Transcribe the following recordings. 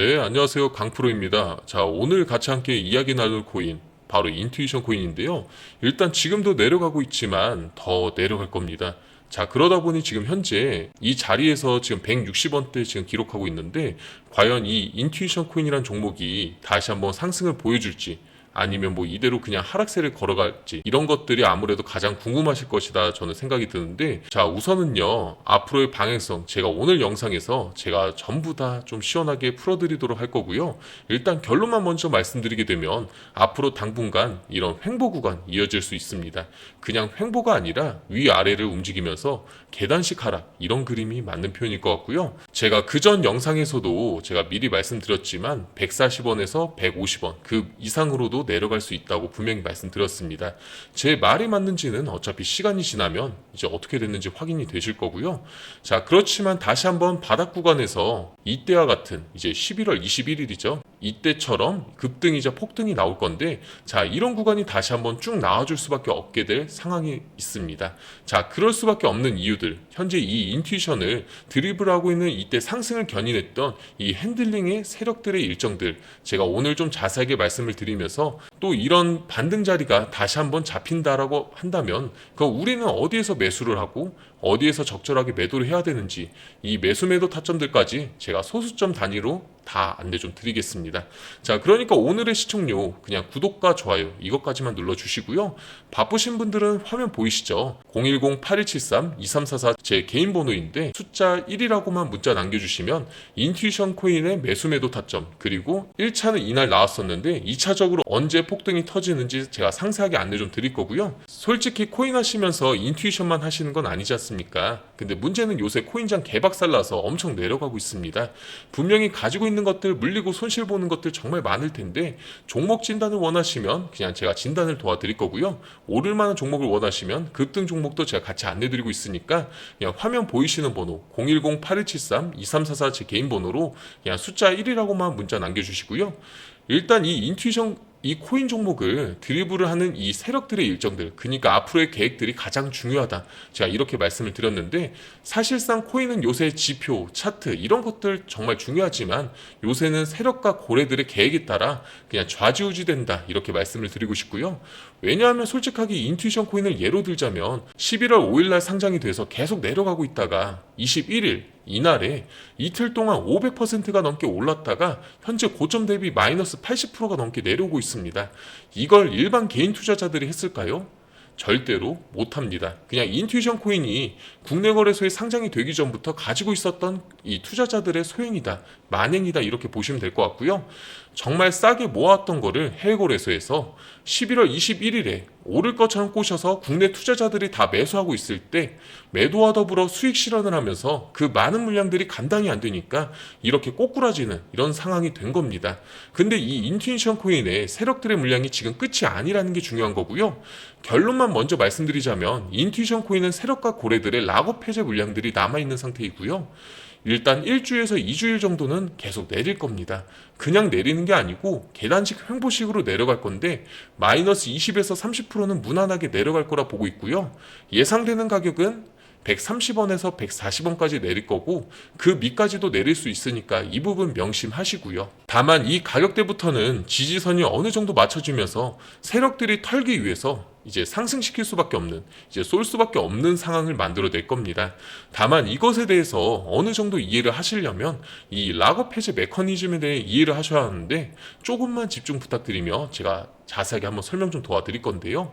네, 안녕하세요. 강프로입니다. 자, 오늘 같이 함께 이야기 나눌 코인, 바로 인투이션 코인인데요. 일단 지금도 내려가고 있지만 더 내려갈 겁니다. 자, 그러다 보니 지금 현재 이 자리에서 지금 160원대 지금 기록하고 있는데, 과연 이 인투이션 코인이란 종목이 다시 한번 상승을 보여줄지, 아니면 뭐 이대로 그냥 하락세를 걸어갈지 이런 것들이 아무래도 가장 궁금하실 것이다 저는 생각이 드는데 자 우선은요 앞으로의 방향성 제가 오늘 영상에서 제가 전부 다 좀 시원하게 풀어드리도록 할 거고요. 일단 결론만 먼저 말씀드리게 되면 앞으로 당분간 이런 횡보 구간 이어질 수 있습니다. 그냥 횡보가 아니라 위아래를 움직이면서 계단식 하락 이런 그림이 맞는 표현일 것 같고요. 제가 그전 영상에서도 제가 미리 말씀드렸지만 140원에서 150원 그 이상으로도 내려갈 수 있다고 분명히 말씀드렸습니다. 제 말이 맞는지는 어차피 시간이 지나면 이제 어떻게 됐는지 확인이 되실 거고요. 자, 그렇지만 다시 한번 바닥 구간에서 이때와 같은 이제 11월 21일이죠. 이때처럼 급등이자 폭등이 나올 건데 자, 이런 구간이 다시 한번 쭉 나와줄 수밖에 없게 될 상황이 있습니다. 자, 그럴 수밖에 없는 이유들. 현재 이 인투이션을 드리블하고 있는 이때 상승을 견인했던 이 핸들링의 세력들의 일정들 제가 오늘 좀 자세하게 말씀을 드리면서 또 이런 반등 자리가 다시 한번 잡힌다라고 한다면 그 우리는 어디에서 매수를 하고 어디에서 적절하게 매도를 해야 되는지 이 매수 매도 타점들까지 제가 소수점 단위로 다 안내 좀 드리겠습니다. 자, 그러니까 오늘의 시청료 그냥 구독과 좋아요 이것까지만 눌러 주시고요. 바쁘신 분들은 화면 보이시죠? 010-8173-2344 제 개인 번호인데 숫자 1이라고만 문자 남겨 주시면 인투이션 코인의 매수 매도 타점 그리고 1차는 이날 나왔었는데 2차적으로 언제 폭등이 터지는지 제가 상세하게 안내 좀 드릴 거고요. 솔직히 코인 하시면서 인투이션만 하시는 건 아니지 않습니까? 근데 문제는 요새 코인장 개박살 나서 엄청 내려가고 있습니다. 분명히 가지고 있는 것들 물리고 손실 보는 것들 정말 많을 텐데 종목 진단을 원하시면 그냥 제가 진단을 도와드릴 거고요. 오를 만한 종목을 원하시면 급등 종목도 제가 같이 안내드리고 있으니까 그냥 화면 보이시는 번호 010-8173-2344 제 개인 번호로 그냥 숫자 1이라고만 문자 남겨주시고요. 일단 이 인투이션 이 코인 종목을 드리블을 하는 이 세력들의 일정들, 그러니까 앞으로의 계획들이 가장 중요하다. 제가 이렇게 말씀을 드렸는데, 사실상 코인은 요새 지표, 차트, 이런 것들 정말 중요하지만, 요새는 세력과 고래들의 계획에 따라 그냥 좌지우지 된다. 이렇게 말씀을 드리고 싶고요. 왜냐하면 솔직하게 인투이션 코인을 예로 들자면, 11월 5일 날 상장이 돼서 계속 내려가고 있다가, 21일, 이날에 이틀 동안 500%가 넘게 올랐다가 현재 고점 대비 마이너스 80%가 넘게 내려오고 있습니다. 이걸 일반 개인 투자자들이 했을까요? 절대로 못합니다. 그냥 인투이션 코인이 국내 거래소에 상장이 되기 전부터 가지고 있었던 이 투자자들의 소행이다, 만행이다 이렇게 보시면 될 것 같고요. 정말 싸게 모았던 거를 해외 거래소에서 11월 21일에 오를 것처럼 꼬셔서 국내 투자자들이 다 매수하고 있을 때 매도와 더불어 수익 실현을 하면서 그 많은 물량들이 감당이 안 되니까 이렇게 꼬꾸라지는 이런 상황이 된 겁니다. 근데 이 인투이션 코인의 세력들의 물량이 지금 끝이 아니라는 게 중요한 거고요. 결론만 먼저 말씀드리자면 인투이션 코인은 세력과 고래들의 락업 해제 물량들이 남아 있는 상태이고요. 일단 1주에서 2주일 정도는 계속 내릴 겁니다. 그냥 내리는 게 아니고 계단식 횡보식으로 내려갈 건데 마이너스 20에서 30%는 무난하게 내려갈 거라 보고 있고요. 예상되는 가격은 130원에서 140원까지 내릴 거고 그 밑까지도 내릴 수 있으니까 이 부분 명심하시고요. 다만 이 가격대부터는 지지선이 어느 정도 맞춰지면서 세력들이 털기 위해서 이제 상승시킬 수밖에 없는 이제 쏠 수밖에 없는 상황을 만들어낼 겁니다. 다만 이것에 대해서 어느 정도 이해를 하시려면 이 락업 해제 메커니즘에 대해 이해를 하셔야 하는데 조금만 집중 부탁드리며 제가 자세하게 한번 설명 좀 도와드릴 건데요.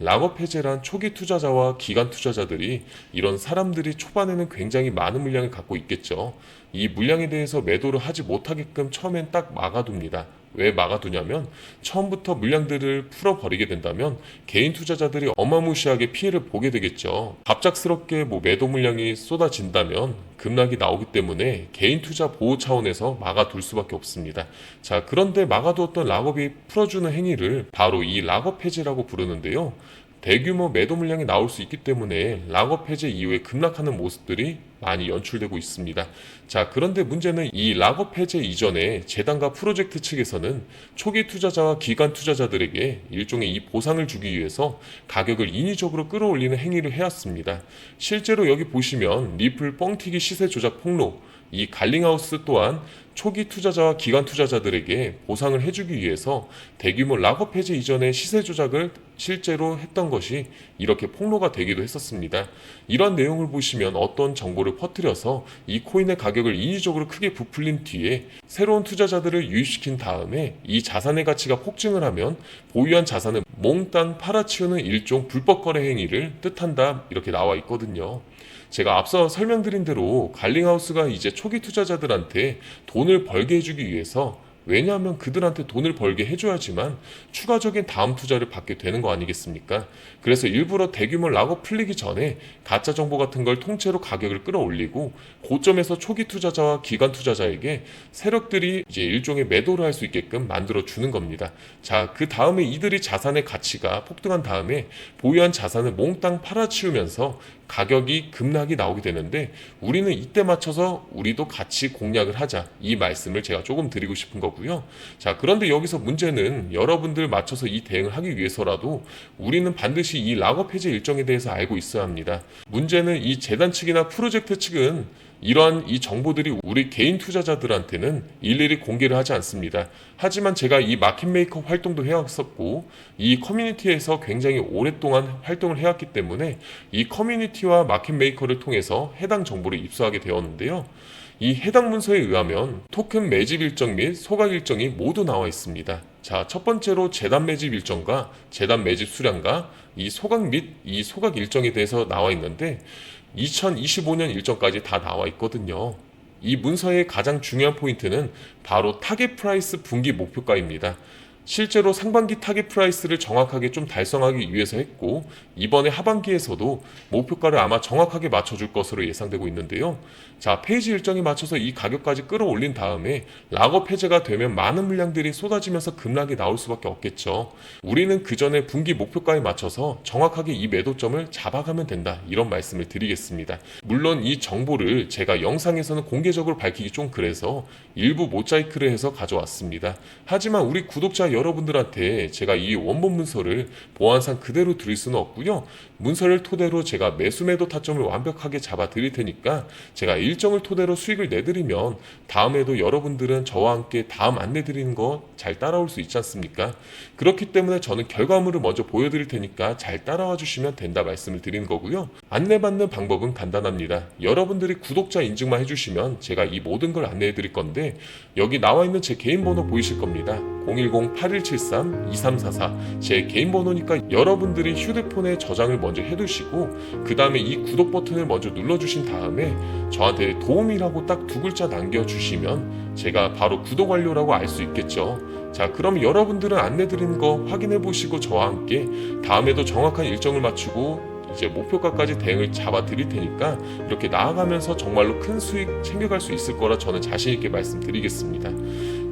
락업 해제란 초기 투자자와 기간 투자자들이 이런 사람들이 초반에는 굉장히 많은 물량을 갖고 있겠죠. 이 물량에 대해서 매도를 하지 못하게끔 처음엔 딱 막아둡니다. 왜 막아두냐면 처음부터 물량들을 풀어버리게 된다면 개인 투자자들이 어마무시하게 피해를 보게 되겠죠. 갑작스럽게 뭐 매도 물량이 쏟아진다면 급락이 나오기 때문에 개인 투자 보호 차원에서 막아둘 수밖에 없습니다. 자, 그런데 막아두었던 락업이 풀어주는 행위를 바로 이 락업 해제라고 부르는데요. 대규모 매도 물량이 나올 수 있기 때문에 락업 해제 이후에 급락하는 모습들이 많이 연출되고 있습니다. 자, 그런데 문제는 이 락업 해제 이전에 재단과 프로젝트 측에서는 초기 투자자와 기간 투자자들에게 일종의 이 보상을 주기 위해서 가격을 인위적으로 끌어올리는 행위를 해왔습니다. 실제로 여기 보시면 리플 뻥튀기 시세 조작 폭로, 이 갈링하우스 또한 초기 투자자와 기관 투자자들에게 보상을 해주기 위해서 대규모 락업 해제 이전의 시세 조작을 실제로 했던 것이 이렇게 폭로가 되기도 했었습니다. 이런 내용을 보시면 어떤 정보를 퍼뜨려서 이 코인의 가격을 인위적으로 크게 부풀린 뒤에 새로운 투자자들을 유입시킨 다음에 이 자산의 가치가 폭증을 하면 보유한 자산을 몽땅 팔아치우는 일종 불법 거래 행위를 뜻한다 이렇게 나와 있거든요. 제가 앞서 설명드린 대로 갈링하우스가 이제 초기 투자자들한테 돈을 벌게 해주기 위해서 왜냐하면 그들한테 돈을 벌게 해줘야지만 추가적인 다음 투자를 받게 되는 거 아니겠습니까? 그래서 일부러 대규모 락업 풀리기 전에 가짜 정보 같은 걸 통째로 가격을 끌어올리고 고점에서 초기 투자자와 기관 투자자에게 세력들이 이제 일종의 매도를 할 수 있게끔 만들어 주는 겁니다. 자, 그 다음에 이들이 자산의 가치가 폭등한 다음에 보유한 자산을 몽땅 팔아치우면서 가격이 급락이 나오게 되는데 우리는 이때 맞춰서 우리도 같이 공략을 하자 이 말씀을 제가 조금 드리고 싶은 거고요. 자 그런데 여기서 문제는 여러분들 맞춰서 이 대응을 하기 위해서라도 우리는 반드시 이 락업 해제 일정에 대해서 알고 있어야 합니다. 문제는 이 재단 측이나 프로젝트 측은 이러한 이 정보들이 우리 개인 투자자들한테는 일일이 공개를 하지 않습니다. 하지만 제가 이 마켓메이커 활동도 해왔었고 이 커뮤니티에서 굉장히 오랫동안 활동을 해왔기 때문에 이 커뮤니티와 마켓메이커를 통해서 해당 정보를 입수하게 되었는데요. 이 해당 문서에 의하면 토큰 매집 일정 및 소각 일정이 모두 나와 있습니다. 자, 첫 번째로 재단 매집 일정과 재단 매집 수량과 이 소각 및 이 소각 일정에 대해서 나와 있는데 2025년 일정까지 다 나와 있거든요. 이 문서의 가장 중요한 포인트는 바로 타겟 프라이스 분기 목표가입니다. 실제로 상반기 타겟 프라이스를 정확하게 좀 달성하기 위해서 했고 이번에 하반기에서도 목표가를 아마 정확하게 맞춰줄 것으로 예상되고 있는데요. 자 페이지 일정에 맞춰서 이 가격까지 끌어올린 다음에 락업 해제가 되면 많은 물량들이 쏟아지면서 급락이 나올 수밖에 없겠죠. 우리는 그 전에 분기 목표가에 맞춰서 정확하게 이 매도점을 잡아가면 된다 이런 말씀을 드리겠습니다. 물론 이 정보를 제가 영상에서는 공개적으로 밝히기 좀 그래서 일부 모자이크를 해서 가져왔습니다. 하지만 우리 구독자 여러분들한테 제가 이 원본 문서를 보안상 그대로 드릴 수는 없고요. 문서를 토대로 제가 매수 매도 타점을 완벽하게 잡아 드릴 테니까 제가 일정을 토대로 수익을 내드리면 다음에도 여러분들은 저와 함께 다음 안내 드리는 거 잘 따라올 수 있지 않습니까? 그렇기 때문에 저는 결과물을 먼저 보여드릴 테니까 잘 따라와 주시면 된다 말씀을 드리는 거고요. 안내받는 방법은 간단합니다. 여러분들이 구독자 인증만 해주시면 제가 이 모든 걸 안내해 드릴 건데 여기 나와 있는 제 개인 번호 보이실 겁니다. 010-8173-2344 제 개인 번호니까 여러분들이 휴대폰에 저장을 먼저 해두시고 그 다음에 이 구독 버튼을 먼저 눌러주신 다음에 저한테 도움이라고 딱 두 글자 남겨주시면 제가 바로 구독 완료라고 알 수 있겠죠. 자, 그럼 여러분들은 안내 드리는 거 확인해 보시고 저와 함께 다음에도 정확한 일정을 맞추고 이제 목표가까지 대응을 잡아 드릴 테니까 이렇게 나아가면서 정말로 큰 수익 챙겨갈 수 있을 거라 저는 자신 있게 말씀드리겠습니다.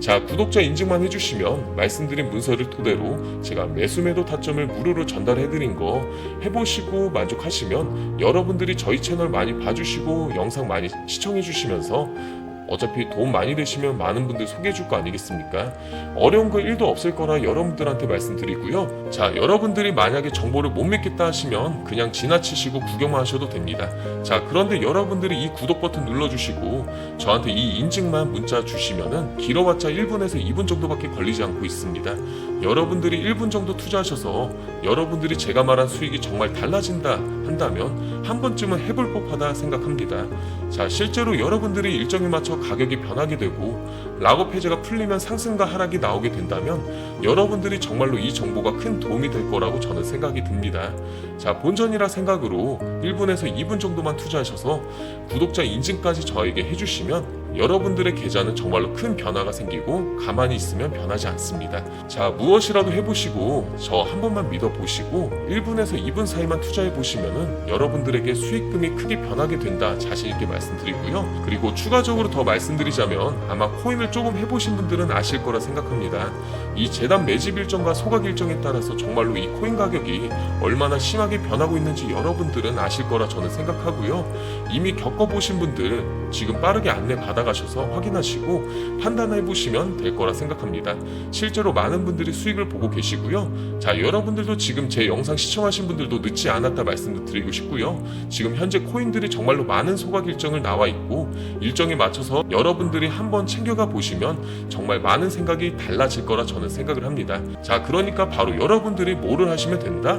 자, 구독자 인증만 해주시면 말씀드린 문서를 토대로 제가 매수매도 타점을 무료로 전달해드린 거 해보시고 만족하시면 여러분들이 저희 채널 많이 봐주시고 영상 많이 시청해주시면서 어차피 돈 많이 되시면 많은 분들 소개해 줄 거 아니겠습니까? 어려운 거 1도 없을 거라 여러분들한테 말씀드리고요. 자, 여러분들이 만약에 정보를 못 믿겠다 하시면 그냥 지나치시고 구경만 하셔도 됩니다. 자, 그런데 여러분들이 이 구독 버튼 눌러주시고 저한테 이 인증만 문자 주시면은 길어봤자 1분에서 2분 정도밖에 걸리지 않고 있습니다. 여러분들이 1분 정도 투자하셔서 여러분들이 제가 말한 수익이 정말 달라진다 한다면 한 번쯤은 해볼 법하다 생각합니다. 자, 실제로 여러분들이 일정에 맞춰 가격이 변하게 되고 락업 해제가 풀리면 상승과 하락이 나오게 된다면 여러분들이 정말로 이 정보가 큰 도움이 될 거라고 저는 생각이 듭니다. 자, 본전이라 생각으로 1분에서 2분 정도만 투자하셔서 구독자 인증까지 저에게 해주시면 여러분들의 계좌는 정말로 큰 변화가 생기고 가만히 있으면 변하지 않습니다. 자, 무엇이라도 해보시고 저 한 번만 믿어보시고 1분에서 2분 사이만 투자해 보시면은 여러분들에게 수익금이 크게 변하게 된다 자신있게 말씀드리고요. 그리고 추가적으로 더 말씀드리자면 아마 코인을 조금 해보신 분들은 아실 거라 생각합니다. 이 재단 매집 일정과 소각 일정에 따라서 정말로 이 코인 가격이 얼마나 심 하게 변하고 있는지 여러분들은 아실 거라 저는 생각하고요. 이미 겪어보신 분들 지금 빠르게 안내 받아 받아가셔서 확인하시고 판단해 보시면 될 거라 생각합니다. 실제로 많은 분들이 수익을 보고 계시고요. 자, 여러분들도 지금 제 영상 시청하신 분들도 늦지 않았다 말씀도 드리고 싶고요. 지금 현재 코인들이 정말로 많은 소각 일정을 나와 있고 일정에 맞춰서 여러분들이 한번 챙겨가 보시면 정말 많은 생각이 달라질 거라 저는 생각을 합니다. 자, 그러니까 바로 여러분들이 뭐를 하시면 된다?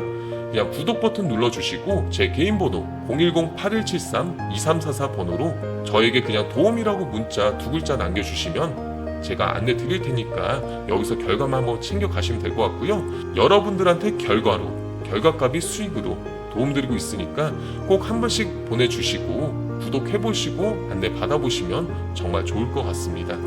그냥 구독 버튼 눌러주시고 제 개인 번호 010-8173-2344 번호로 저에게 그냥 도움이라고 문자 두 글자 남겨주시면 제가 안내 드릴 테니까 여기서 결과만 한번 챙겨 가시면 될 것 같고요. 여러분들한테 결과로, 결과값이 수익으로 도움드리고 있으니까 꼭 한 번씩 보내주시고 구독해보시고 안내 받아보시면 정말 좋을 것 같습니다.